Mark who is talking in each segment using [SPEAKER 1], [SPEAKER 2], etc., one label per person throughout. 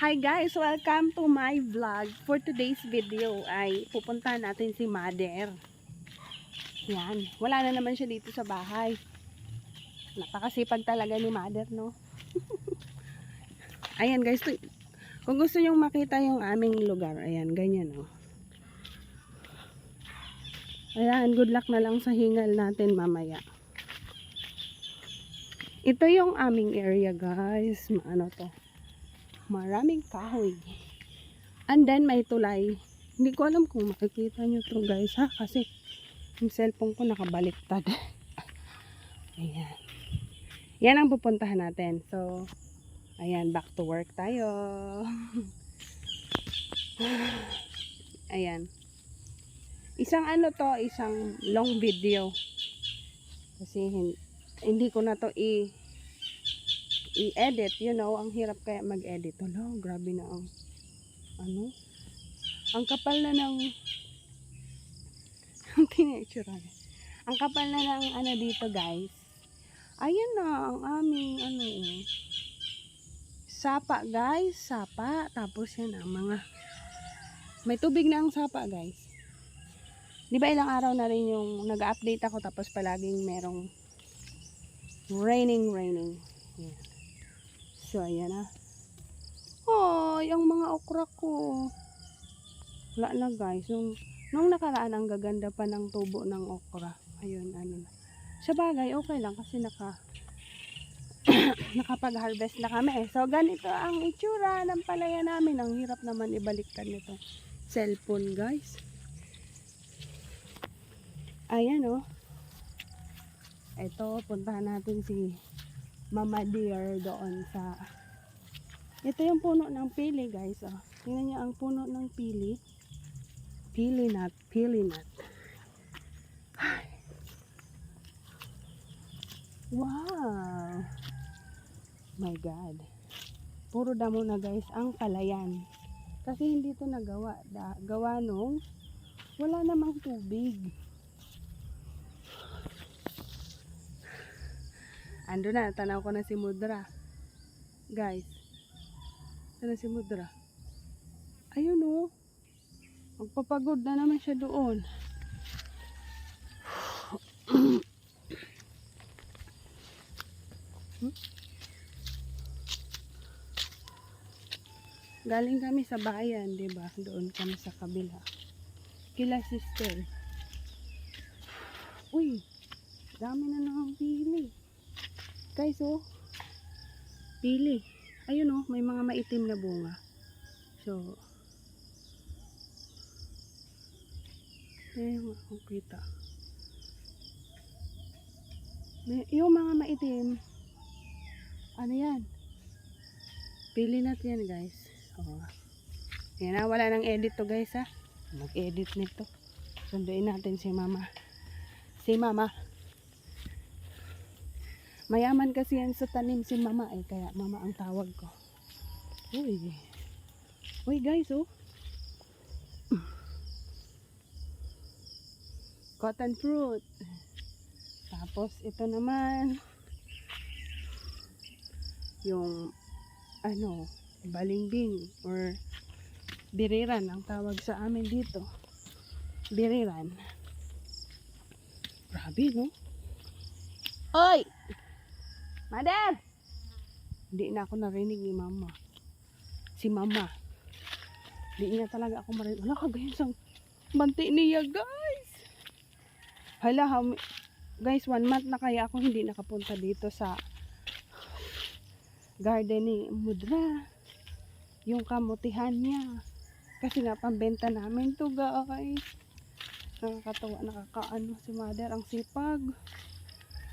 [SPEAKER 1] Hi guys! Welcome to my vlog. For today's video ay pupunta natin si Mother. Yan. Wala na naman siya dito sa bahay. Napakasipag talaga ni Mother, no? ayan guys. Kung gusto nyong makita yung aming lugar, ayan, ganyan, no? Ayan, good luck na lang sa hingal natin mamaya. Ito yung aming area, guys. Ma- Ano to? Maraming kahoy. And then, may tulay. Hindi ko alam kung makikita nyo to, guys, ha? Kasi, yung cellphone ko nakabaliktad. ayan. Yan ang pupuntahan natin. So, ayan, back to work tayo. ayan. Isang ano to, isang long video. Kasi hin- hindi ko na to i i-edit, you know, ang hirap kaya mag-edit. Hala, grabe na ang ano? Ang kapal na ng ang tinitsura. Ang kapal na ng ano dito, guys. Ayan na ang aming ano eh. Sapa, guys. Sapa. Tapos yan ang mga may tubig na ang sapa, guys. Di ba ilang araw na rin yung nag-update ako tapos palaging merong raining, raining. Yan. So, ayan na. Hoy, ang mga okra ko. Wala na guys. Nung, nung nakaraan, ang gaganda pa ng tubo ng okra. Ayun, ano na. Sa bagay, okay lang kasi naka nakapag-harvest na kami. So, ganito ang itsura ng palaya namin. Ang hirap naman ibaliktad nito. Cellphone, guys. Ayan, oh. Ito, puntahan natin si Mama Dear doon sa... Ito yung puno ng pili, guys. Oh. Tingnan niyo ang puno ng pili. Pili nut, pili nut. Wow! My God. Puro damo na guys ang palayan. Kasi hindi to nagawa. Da, gawa nung wala namang tubig. Ando na, tanaw ko na si Mudra. Guys. Ano si Mudra? Ayun oh. Magpapagod na naman siya doon. Galing kami sa bayan, 'di ba? Doon kami sa kabila. Kila sister. Uy, dami na nang pili. Guys, oh. Pili. Ayun oh, may mga maitim na bunga. So, eh, kung kita. May, yung mga maitim, ano yan? Pili natin yan, guys. Oh. Yan na, wala nang edit to, guys, ha? Mag-edit nito. Sunduin natin si mama. Si mama. Mayaman kasi yan sa tanim si mama eh. Kaya mama ang tawag ko. Uy. Uy guys oh. Cotton fruit. Tapos ito naman. Yung ano. Balingbing. Or biriran ang tawag sa amin dito. Biriran. Grabe no. Oy! Mother! Hindi na ako narinig ni mama. Si mama. Hindi niya talaga ako marinig. Wala kagayon sa banti niya, guys. Hala, mi- guys, one month na kaya ako hindi nakapunta dito sa gardening mudra. Yung kamutihan niya. Kasi nga, pambenta namin to, guys. Nakakatawa, nakakaano si mother. Ang sipag.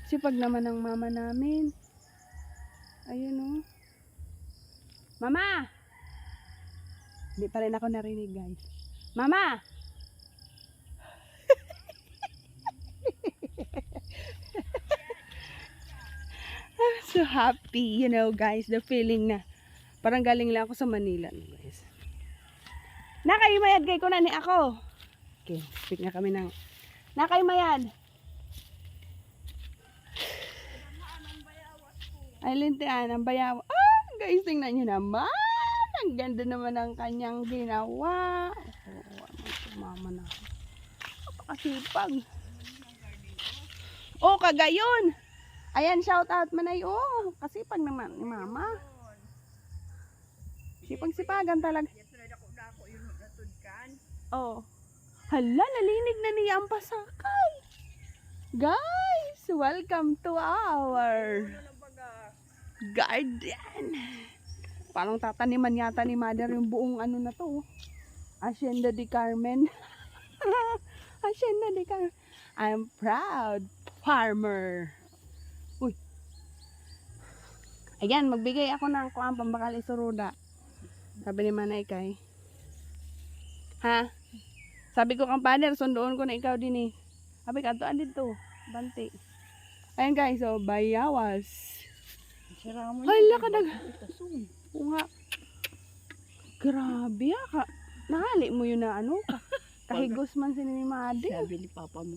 [SPEAKER 1] Sipag naman ng mama namin. Ayun oh. Mama! Hindi pa rin ako narinig guys. Mama! I'm so happy, you know guys, the feeling na parang galing lang ako sa Manila guys. Nakayumayad kay ko na ni ako. Okay, speak na kami ng Nakayumayad. Ay, lintian, ang bayaw. Ah, guys, tingnan nyo naman. Ang ganda naman ng kanyang ginawa. Ano ito, mama na. Napakasipag. Oh, kagayon. Ayan, shout out manay. Oh, kasipag naman ni mama. Sipag-sipagan talaga. Oh. Hala, nalinig na niya ang pasakay. Guys, welcome to our garden. Parang tataniman yata ni mother yung buong ano na to. oh. Hacienda de Carmen. Hacienda de Carmen. I'm proud farmer. Uy. Ayan, magbigay ako ng kuang pambakal isuruda. Sabi ni Manay Kay. Ha? Sabi ko kang pader, sundoon ko na ikaw din eh. Sabi ka, dito. Banti. Ayan guys, so bayawas.
[SPEAKER 2] Sira mo
[SPEAKER 1] Hala ka nag... Oo nga. Grabe ah. Ka. Nahali mo yun na ano ka. Kahigos man si ni Madi.
[SPEAKER 2] Sabi ni Papa mo,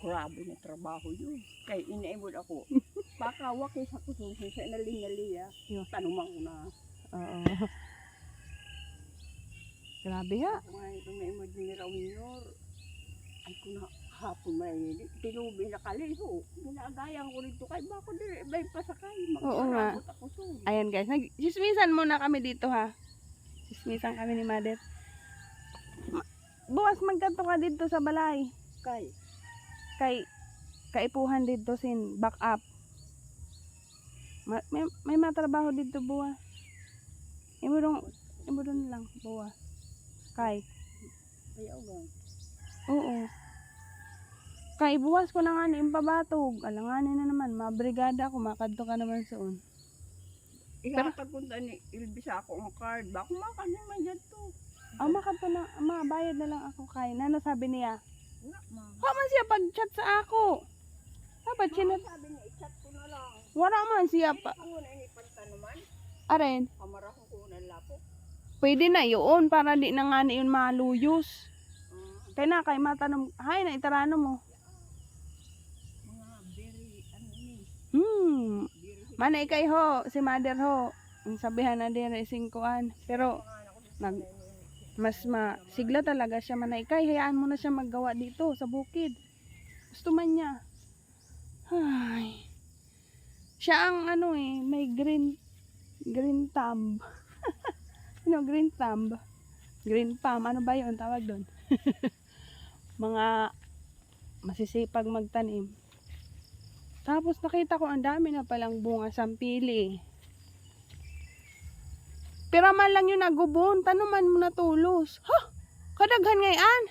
[SPEAKER 2] grabe na trabaho yun. Kaya inaimod ako. Baka wakis ako susi sa nalingali ah. Tanumang ko na.
[SPEAKER 1] Oo. Grabe ha.
[SPEAKER 2] Ako nga ito naimod ni Rawiyor. Ay ko na hapon may tinubi na kaliho. Ginagayan ko rito kay bako dire may pasakay.
[SPEAKER 1] Oo nga.
[SPEAKER 2] Ako.
[SPEAKER 1] Ayan guys, nag-sismisan muna kami dito ha. Sismisan kami ni Madet. Ma- Bukas magkanto ka dito sa balay.
[SPEAKER 2] Kay,
[SPEAKER 1] Kay kaipuhan dito sin back up. Ma- may, may matrabaho dito buwas. Imo dong lang buwas. Kay,
[SPEAKER 2] kaya ugang.
[SPEAKER 1] oo. Kay buwas ko na nga ni pabatog. Alanganin na naman, mabrigada ako, makadto ka naman soon.
[SPEAKER 2] Ihatag ko ni Ilbisa ako ang card. Bako makanin man dyan to.
[SPEAKER 1] Ah, makadto na, mabayad na lang ako kay. Nano sabi niya?
[SPEAKER 2] Ma.
[SPEAKER 1] Ha man siya pag-chat sa ako. Dapat chinat.
[SPEAKER 2] Sabi niya, i-chat ko na lang.
[SPEAKER 1] Wala man siya pa.
[SPEAKER 2] Ako na ini pagtanuman.
[SPEAKER 1] Aren,
[SPEAKER 2] Kamara ko ko na lapo.
[SPEAKER 1] pwede na yun para di na nga na yun maluyos.
[SPEAKER 2] Ah,
[SPEAKER 1] Kaya na, kay matanong, hay na itarano mo.
[SPEAKER 2] mga very, ano ni,
[SPEAKER 1] Hmm, manay kay ho, si mother ho. Ang sabihan na din, singkuan. Pero, nag, mas ma, sigla talaga siya manay kay. Hayaan mo na siya maggawa dito sa bukid. Gusto man niya. Ay. Siya ang ano eh, may green, green thumb. ano, green thumb? Green palm, ano ba yun tawag doon? Mga masisipag magtanim. Tapos nakita ko ang dami na palang bunga sampili. Pero man lang yung nagubon, tanuman mo na tulos. Ha? Kadaghan ngayon.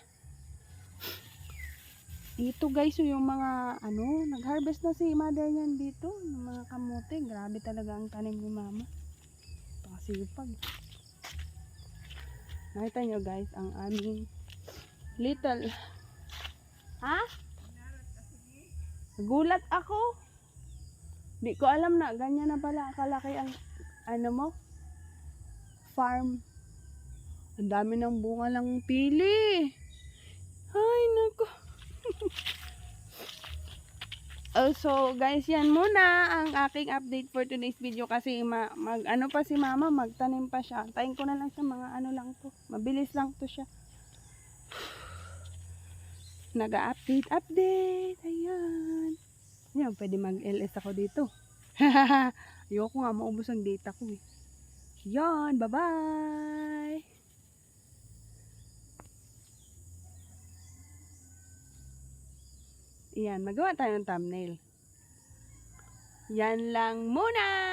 [SPEAKER 1] Ito guys, yung mga ano, nag-harvest na si mother niyan dito, ng mga kamote. Grabe talaga ang tanim ni mama. Pakasipag. Nakita nyo guys, ang aming little. Ha? Gulat ako. Di ko alam na, ganyan na pala kalaki ang ano mo, farm. Ang dami ng bunga ng pili. Ay, nako. Also, guys, yan muna ang aking update for today's video kasi ma mag ano pa si mama, magtanim pa siya. Tayin ko na lang siya mga ano lang to. Mabilis lang to siya. Naga-update, update. Ayan. Yan, pwede mag-LS ako dito. Ayoko nga, maubos ang data ko eh. Yan, bye-bye! Yan, magawa tayo ng thumbnail. Yan lang muna!